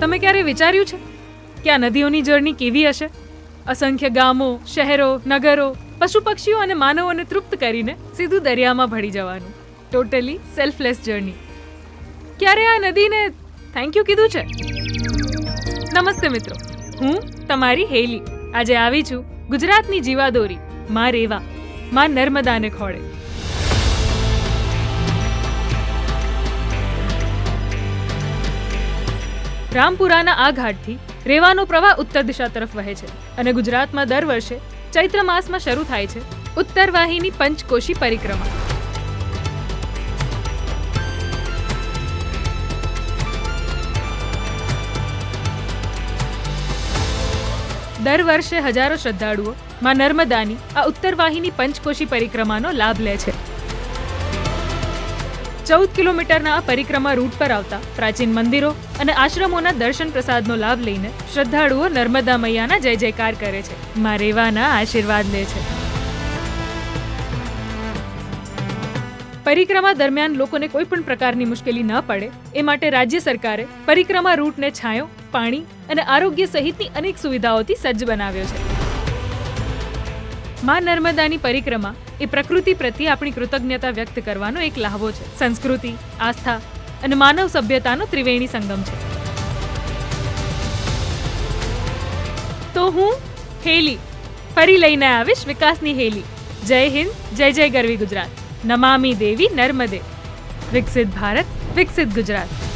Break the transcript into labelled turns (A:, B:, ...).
A: તમે ક્યારે વિચાર્યું છે કે આ નદીઓની જર્ની કેવી હશે? અસંખ્ય ગામો, શહેરો, નગરો પશુ પક્ષીઓ અને માનવોને તૃપ્ત કરીને સીધું દરિયામાં ભળી જવાનું. ટોટલી સેલ્ફલેસ જર્ની ક્યારે આ નદીને થેન્ક યુ કીધું છે? નમસ્તે મિત્રો, હું તમારી હેલી આજે આવી છું ગુજરાતની જીવાદોરી, માં રેવા, માં નર્મદાને ખોળે. રામપુરાના આ ઘાટથી રેવાનો પ્રવાહ ઉત્તર દિશા તરફ વહે છે અને ગુજરાતમાં દર વર્ષે ચૈત્ર માસમાં શરૂ થાય છે ઉત્તર વાહિની પંચકોશી પરિક્રમા. દર વર્ષે હજારો શ્રદ્ધાળુઓ માં નર્મદાની આ ઉત્તર વાહિની પંચકોશી પરિક્રમાનો લાભ લે છે. ચૌદ કિલોમીટરના પરિક્રમા રૂટ પર આવતા પ્રાચીન મંદિરો અને આશ્રમોના દર્શન પ્રસાદનો લાભ લઈને શ્રદ્ધાળુઓ નર્મદા મૈયાના જય જયકાર કરે છે. મા રેવાના આશીર્વાદ લે છે. પરિક્રમા દરમિયાન લોકોને કોઈ પણ પ્રકારની મુશ્કેલી ન પડે, એ માટે રાજ્ય સરકારે પરિક્રમા રૂટને છાંયો, પાણી અને આરોગ્ય સહિતની અનેક સુવિધાઓથી સજ્જ બનાવ્યો છે. મા નર્મદાની પરિક્રમા એ પ્રકૃતિ પ્રત્યે આપણી કૃતજ્ઞતા વ્યક્ત કરવાનો એક લહાવો છે. સંસ્કૃતિ, આસ્થા અને માનવ સભ્યતાનો ત્રિવેણી સંગમ છે. તો હું હેલી. ફરી લઈને આવીશ વિકાસની હેલી. જય હિન્દ, જય જય ગરવી ગુજરાત. નમામી દેવી નર્મદે. વિકસિત ભારત, વિકસિત ગુજરાત.